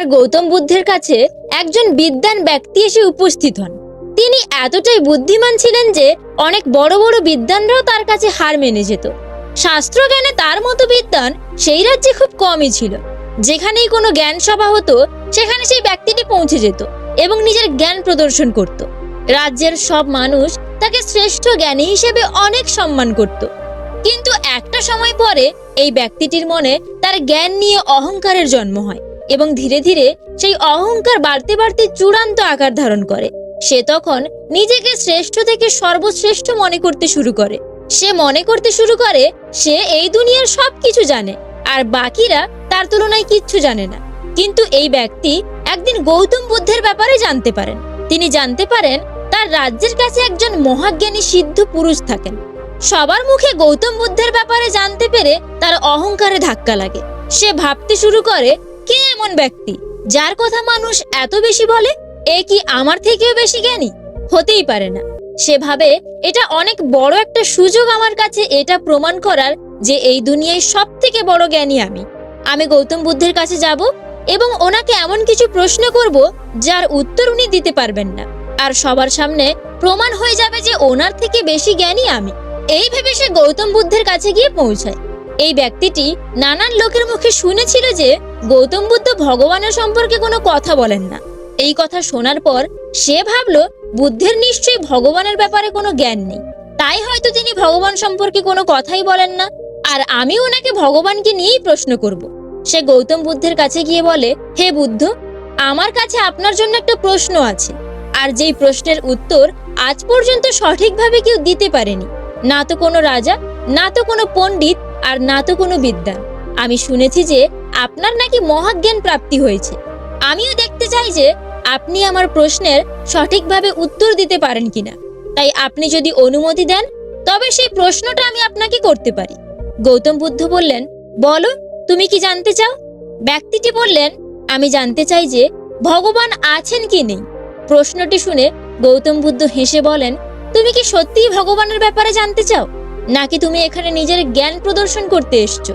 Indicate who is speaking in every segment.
Speaker 1: একবার গৌতম বুদ্ধের কাছে একজন বিদ্বান ব্যক্তি এসে উপস্থিত হন। তিনি এতটাই বুদ্ধিমান ছিলেন যে অনেক বড় বড় বিদ্বানরাও তার কাছে হার মেনে যেত। শাস্ত্রজ্ঞানে তার মতো বিদ্বান সেই রাজ্যে খুব কমই ছিল। যেখানেই কোনো জ্ঞান সভা হতো, সেখানে সেই ব্যক্তিটি পৌঁছে যেত এবং নিজের জ্ঞান প্রদর্শন করত। রাজ্যের সব মানুষ তাকে শ্রেষ্ঠ জ্ঞানী হিসেবে অনেক সম্মান করত। কিন্তু একটা সময় পরে এই ব্যক্তিটির মনে তার জ্ঞান নিয়ে অহংকারের জন্ম হয়। এবং ধীরে ধীরে সেই অহংকার বাড়তে বাড়তে চূড়ান্ত আকার ধারণ করে। সে তখন নিজেকে শ্রেষ্ঠ থেকে সর্বশ্রেষ্ঠ মনে করতে শুরু করে। সে মনে করতে শুরু করে, সে এই দুনিয়ার সব কিছু জানে, আর বাকিরা তার তুলনায় কিচ্ছু জানে না। কিন্তু এই ব্যক্তি একদিন গৌতম বুদ্ধের ব্যাপারে জানতে পারেন। তিনি জানতে পারেন, তার রাজ্যের কাছে একজন মহাজ্ঞানী সিদ্ধ পুরুষ থাকেন। সবার মুখে গৌতম বুদ্ধের ব্যাপারে জানতে পেরে তার অহংকারে ধাক্কা লাগে। সে ভাবতে শুরু করে কে এমন ব্যক্তি যার কথা মানুষ এত বেশি বলে, এ কি আমার থেকেও বেশি জ্ঞানী? হতেই পারে না। সে ভাবে এটা অনেক বড় একটা সুযোগ আমার কাছে এটা প্রমাণ করার যে এই দুনিয়ায় সব থেকে বড় জ্ঞানী আমি। আমি গৌতম বুদ্ধের কাছে যাব এবং ওনাকে এমন কিছু প্রশ্ন করব যার উত্তর উনি দিতে পারবেন না। আর সবার সামনে প্রমাণ হয়ে যাবে যে ওনার থেকে বেশি জ্ঞানী আমি। এই ভেবে সে গৌতম বুদ্ধের কাছে গিয়ে পৌঁছায়। এই ব্যক্তিটি নানান লোকের মুখে শুনেছিল যে গৌতম বুদ্ধ ভগবানের সম্পর্কে কোনো কথা বলেন না। এই কথা শোনার পর সে ভাবল, বুদ্ধের নিশ্চয়ই ভগবানের ব্যাপারে কোনো জ্ঞান নেই। তাই হয়তো তিনি ভগবান সম্পর্কে কোনো কথাই বলেন না। আর আমি ওনাকে ভগবানকে নিয়েই প্রশ্ন করব। সে গৌতম বুদ্ধের কাছে গিয়ে বলে, হে বুদ্ধ, আমার কাছে আপনার জন্য একটা প্রশ্ন আছে। আর যেই প্রশ্নের উত্তর আজ পর্যন্ত সঠিকভাবে কেউ দিতে পারেনি। না তো কোনো রাজা, না তো কোনো পণ্ডিত আর না তো কোনো বিদ্যা। আমি শুনেছি যে আপনার নাকি মহাজ্ঞান প্রাপ্তি হয়েছে। আমিও দেখতে চাই যে আপনি আমার প্রশ্নের সঠিকভাবে উত্তর দিতে পারেন কিনা। তাই আপনি যদি অনুমতি দেন, তবে সেই প্রশ্নটা আমি আপনাকে করতে পারি। গৌতম বুদ্ধ বললেন, বলো, তুমি কি জানতে চাও? ব্যক্তিটি বললেন, আমি জানতে চাই যে ভগবান আছেন কি নেই? প্রশ্নটি শুনে গৌতম বুদ্ধ হেসে বলেন, তুমি কি সত্যিই ভগবানের ব্যাপারে জানতে চাও? নাকি তুমি এখানে নিজের জ্ঞান প্রদর্শন করতে এসছো?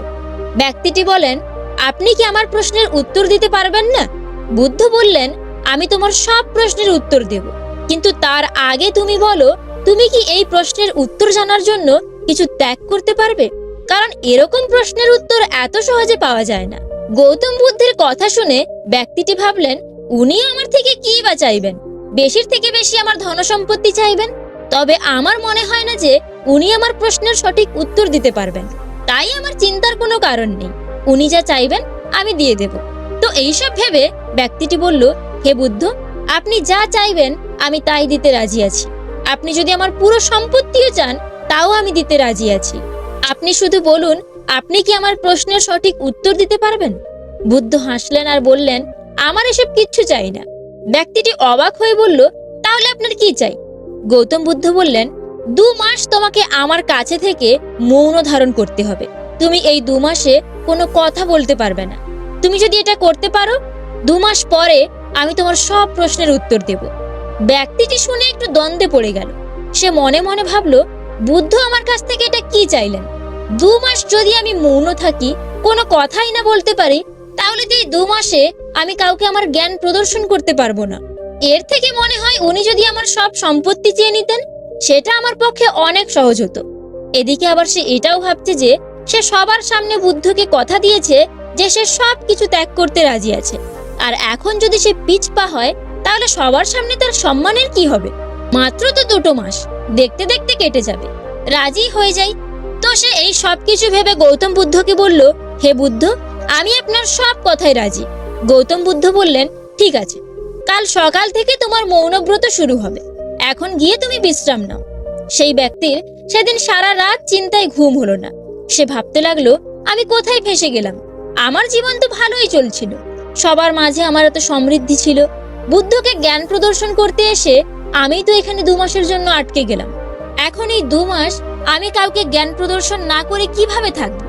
Speaker 1: ব্যক্তিটি বলেন, আপনি কি আমার প্রশ্নের উত্তর দিতে পারবেন না? বুদ্ধ বললেন, আমি তোমার সব প্রশ্নের উত্তর দেব। কিন্তু তার আগে তুমি বলো, তুমি কি এই প্রশ্নের উত্তর জানার জন্য কিছু ত্যাগ করতে পারবে? কারণ এরকম প্রশ্নের উত্তর এত সহজে পাওয়া যায় না। গৌতম বুদ্ধের কথা শুনে ব্যক্তিটি ভাবলেন উনি আমার থেকে কি বা চাইবেন? বেশির থেকে বেশি আমার ধনসম্পত্তি চাইবেন? তবে আমার মনে হয় না যে উনি আমার প্রশ্নের সঠিক উত্তর দিতে পারবেন। তাই আমার চিন্তার কোনো কারণ নেই। উনি যা চাইবেন, আমি দিয়ে দেব। তো এইসব ভেবে ব্যক্তিটি বলল, হে বুদ্ধ, আপনি যা চাইবেন, আমি তাই দিতে রাজি আছি। আপনি যদি আমার পুরো সম্পত্তিও চান, তাও আমি দিতে রাজি আছি। আপনি শুধু বলুন, আপনি কি আমার প্রশ্নের সঠিক উত্তর দিতে পারবেন? বুদ্ধ হাসলেন আর বললেন, আমার এসব কিচ্ছু চাই না। ব্যক্তিটি অবাক হয়ে বলল, তাহলে আপনার কি চাই? গৌতম বুদ্ধ বললেন, দু মাস তোমাকে আমার কাছে থেকে মৌন ধারণ করতে হবে। তুমি এই দু মাসে কোনো কথা বলতে পারবে না। তুমি যদি এটা করতে পারো, দু মাস পরে আমি তোমার সব প্রশ্নের উত্তর দেব। ব্যক্তিটি শুনে একটু দ্বন্দ্বে পড়ে গেল। সে মনে মনে ভাবলো, বুদ্ধ আমার কাছ থেকে এটা কি চাইলেন? দু মাস যদি আমি মৌন থাকি, কোনো কথাই না বলতে পারি, তাহলে এই দু মাসে আমি কাউকে আমার জ্ঞান প্রদর্শন করতে পারব না। এর থেকে মনে হয় উনি যদি আমার সব সম্পত্তি চেয়ে নিতেন, সেটা আমার পক্ষে অনেক সহজ হতো। এদিকে আবার সে এটাও ভাবছে যে, সে সবার সামনে বুদ্ধকে কথা দিয়েছে যে সে সব কিছু ত্যাগ করতে রাজি আছে। আর এখন যদি সে পিছপা হয়, তাহলে সবার সামনে তার সম্মানের কি হবে? মাত্র তো দুটো মাস, দেখতে দেখতে কেটে যাবে। রাজি হয়ে যাই। তো সে এই সব কিছু ভেবে গৌতম বুদ্ধকে বলল, হে বুদ্ধ, আমি আপনার সব কথায় রাজি। গৌতম বুদ্ধ বললেন, ঠিক আছে। কাল সকাল থেকে তোমার মৌনব্রত শুরু হবে। এখন গিয়ে তুমি বিশ্রাম নাও। সেই ব্যক্তির সেদিন সারা রাত চিন্তায় ঘুম হলো না। সে ভাবতে লাগল, আমি কোথায় ফেসে গেলাম? আমার জীবন তো ভালোই চলছিল। সবার মাঝে আমার এত সমৃদ্ধি ছিল। বুদ্ধকে জ্ঞান প্রদর্শন করতে এসে আমি তো এখানে দু মাসের জন্য আটকে গেলাম। এখন এই দু মাস আমি কাউকে জ্ঞান প্রদর্শন না করে কীভাবে থাকব?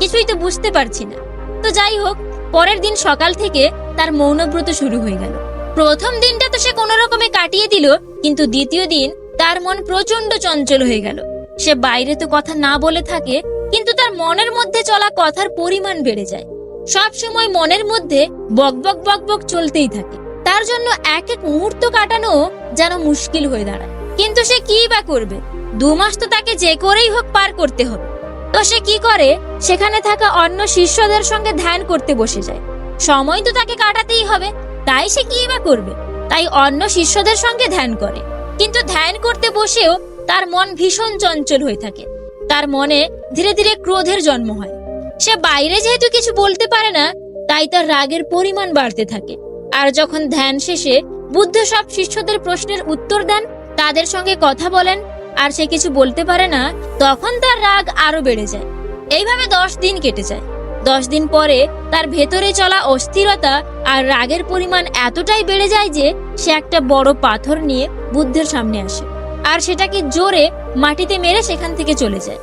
Speaker 1: কিছুই তো বুঝতে পারছি না। তো যাই হোক, পরের দিন সকাল থেকে তার মৌনব্রত শুরু হয়ে গেল। প্রথম দিনটা তো সে কোনো রকমে কাটিয়ে দিল, কিন্তু দ্বিতীয় দিন তার মন প্রচণ্ড চঞ্চল হয়ে গেল। সে বাইরে তো কথা না বলে থাকে, কিন্তু তার মনের মধ্যে চলা কথার পরিমাণ বেড়ে যায়। সব সময় মনের মধ্যে বকবক বকবক চলতেই থাকে। তার জন্য এক এক মুহূর্ত কাটানো যেন মুশকিল হয়ে দাঁড়ায়। কিন্তু সে কি বা করবে? দু মাস তো তাকে যে করেই হোক পার করতে হবে। তো সে কি করে? সেখানে থাকা অন্য শিষ্যদের সঙ্গে ধ্যান করতে বসে যায়। সময় তো তাকে কাটাতেই হবে তাই সে কি বা করবে? তাই অন্য শিষ্যদের সঙ্গে ধ্যান করে। কিন্তু ধ্যান করতে বসেও তার মন ভীষণ চঞ্চল হয়ে থাকে। তার মনে ধীরে ধীরে ক্রোধের জন্ম হয়। সে বাইরে যেহেতু কিছু বলতে পারে না, তাই তার রাগের পরিমাণ বাড়তে থাকে। আর যখন ধ্যান শেষে বুদ্ধ সব শিষ্যদের প্রশ্নের উত্তর দেন, তাদের সঙ্গে কথা বলেন, আর সে কিছু বলতে পারে না, তখন তার রাগ আরও বেড়ে যায়। এইভাবে দশ দিন কেটে যায়। দশ দিন পরে তার ভেতরে চলা অস্থিরতা আর রাগের পরিমাণ এতটাই বেড়ে যায় যে সে একটা বড় পাথর নিয়ে বুদ্ধের সামনে আসে আর সেটাকে জোরে মাটিতে মেরে সেখান থেকে চলে যায়।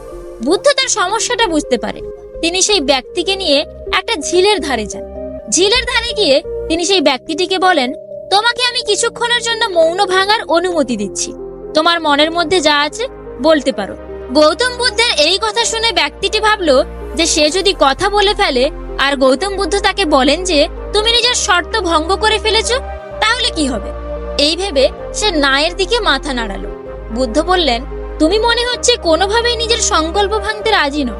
Speaker 1: বুদ্ধ তার সমস্যাটা বুঝতে পারে। তিনি সেই ব্যক্তিকে নিয়ে একটা ঝিলের ধারে যান। ঝিলের ধারে গিয়ে তিনি সেই ব্যক্তিটিকে বলেন, তোমাকে আমি কিছুক্ষণের জন্য মৌন ভাঙার অনুমতি দিচ্ছি। তোমার মনের মধ্যে যা আছে বলতে পারো। গৌতম বুদ্ধের এই কথা শুনে ব্যক্তিটি ভাবলো যে সে যদি কথা বলে ফেলে আর গৌতম বুদ্ধ তাকে বলেন যে, তুমি নিজের শর্ত ভঙ্গ করে ফেলেছ, তাহলে কি হবে? এই ভেবে সে নায়ের দিকে মাথা নাড়ালো। বুদ্ধ বললেন, তুমি মনে হচ্ছে কোনোভাবেই নিজের সংকল্প ভাঙতে রাজি নও।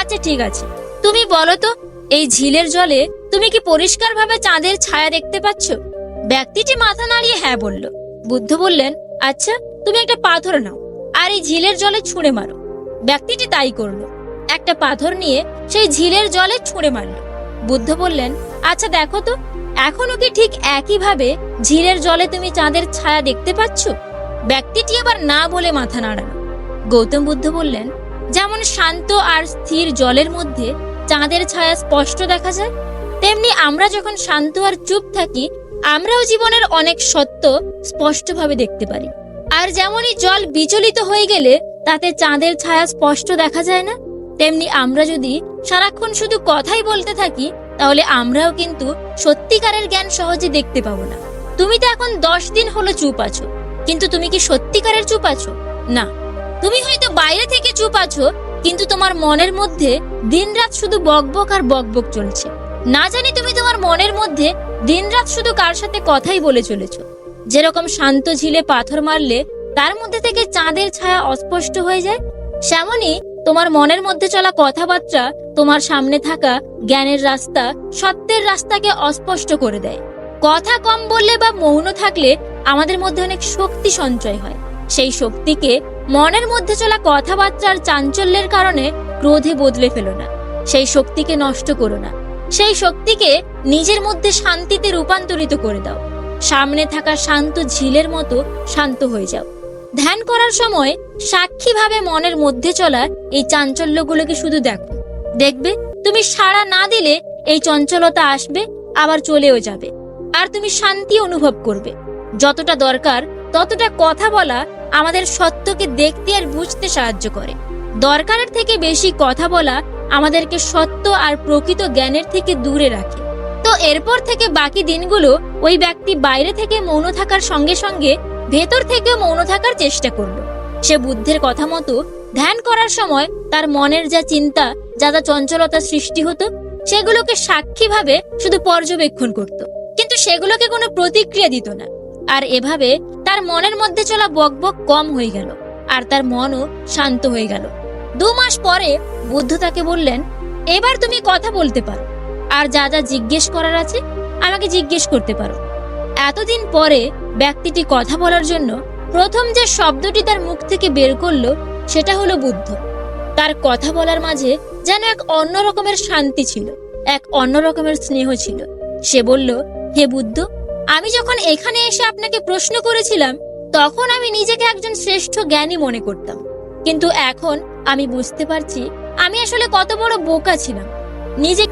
Speaker 1: আচ্ছা ঠিক আছে। তুমি বলো তো, এই ঝিলের জলে তুমি কি পরিষ্কারভাবে চাঁদের ছায়া দেখতে পাচ্ছ? ব্যক্তিটি মাথা নাড়িয়ে হ্যাঁ বলল। বুদ্ধ বললেন আচ্ছা তুমি একটা পাথর নাও। আর এই ঝিলের জলে ছুঁড়ে মারো। ব্যক্তিটি তাই করল। একটা পাথর নিয়ে সেই ঝিলের জলে ছুঁড়ে মারল। বুদ্ধ বললেন আচ্ছা দেখো তো, এখনও কি ঠিক একইভাবে ঝিলের জলে তুমি চাঁদের ছায়া দেখতে পাচ্ছ? ব্যক্তিটি আবার না বলে মাথা নাড়ালো। গৌতম বুদ্ধ বললেন, যেমন শান্ত আর স্থির জলের মধ্যে চাঁদের ছায়া স্পষ্ট দেখা যায়, তেমনি আমরা যখন শান্ত আর চুপ থাকি, আমরাও জীবনের অনেক সত্য স্পষ্টভাবে দেখতে পারি। আর যেমনই জল বিচলিত হয়ে গেলে, তাতে চাঁদের ছায়া স্পষ্ট দেখা যায় না। তেমনি আমরা যদি সারাক্ষণ শুধু কথাই বলতে থাকি, তাহলে আমরাও কিন্তু সত্যিকারের জ্ঞান সহজে দেখতে পাবো না। তুমি তো এখন দশ দিন হলো চুপ আছো। কিন্তু তুমি কি সত্যিকারের চুপ আছো? না। তুমি হয়তো বাইরে থেকে চুপ আছো, কিন্তু তোমার মনের মধ্যে দিনরাত শুধু বকবক আর বকবক চলছে। না জানি তুমি তোমার মনের মধ্যে দিনরাত শুধু কার সাথে কথাই বলে চলেছো। যেরকম শান্ত ঝিলে পাথর মারলে তার মধ্যে থেকে চাঁদের ছায়া অস্পষ্ট হয়ে যায়, সেমনই তোমার মনের মধ্যে চলা কথাবার্তা তোমার সামনে থাকা জ্ঞানের রাস্তা সত্যের রাস্তাকে অস্পষ্ট করে দেয়। কথা কম বললে বা মৌন থাকলে আমাদের মধ্যে অনেক শক্তি সঞ্চয় হয়। সেই শক্তিকে মনের মধ্যে চলা কথাবার্তার চাঞ্চল্যের কারণে ক্রোধে বদলে ফেলো না। সেই শক্তিকে নষ্ট করো না। সেই শক্তিকে নিজের মধ্যে শান্তিতে রূপান্তরিত করে দাও। সামনে থাকা শান্ত ঝিলের মতো শান্ত হয়ে যাও। ধ্যান করার সময় সাক্ষীভাবে মনের মধ্যে চলা এই চাঞ্চল্যগুলোকে শুধু দেখো। দেখবে, তুমি সাড়া না দিলে এই চঞ্চলতা আসবে, আবার চলেও যাবে। আর তুমি শান্তি অনুভব করবে। যতটা দরকার, ততটা কথা বলা আমাদের সত্যকে দেখতে আর বুঝতে সাহায্য করে। দরকারের থেকে বেশি কথা বলা আমাদেরকে সত্য আর প্রকৃত জ্ঞানের থেকে দূরে রাখে। এরপর থেকে বাকি দিনগুলো ওই ব্যক্তি বাইরে থেকে মৌন থাকার সঙ্গে সঙ্গে ভেতর থেকেও মৌন থাকার চেষ্টা করল। সে বুদ্ধের কথা মতো ধ্যান করার সময় তার মনের যা চিন্তা, যা যা চঞ্চলতা সৃষ্টি হতো, সেগুলোকে সাক্ষীভাবে শুধু পর্যবেক্ষণ করত। কিন্তু সেগুলোকে কোনো প্রতিক্রিয়া দিত না। আর এভাবে তার মনের মধ্যে চলা বকবক কম হয়ে গেল আর তার মনও শান্ত হয়ে গেল। দু মাস পরে বুদ্ধ তাকে বললেন, এবার তুমি কথা বলতে পারো। আর যা যা জিজ্ঞেস করার আছে, আমাকে জিজ্ঞেস করতে পারো। এতদিন পরে ব্যক্তিটি কথা বলার জন্য প্রথম যে শব্দটি তার মুখ থেকে বের করল, সেটা হলো বুদ্ধ। তার কথা বলার মাঝে যেন এক অন্য রকমের শান্তি ছিল, এক অন্য রকমের স্নেহ ছিল। সে বলল, হে বুদ্ধ, আমি যখন এখানে এসে আপনাকে প্রশ্ন করেছিলাম, তখন আমি নিজেকে একজন শ্রেষ্ঠ জ্ঞানী মনে করতাম। কিন্তু এখন আমি বুঝতে পারছি, আমি আসলে কত বড় বোকা ছিলাম। নিজেকে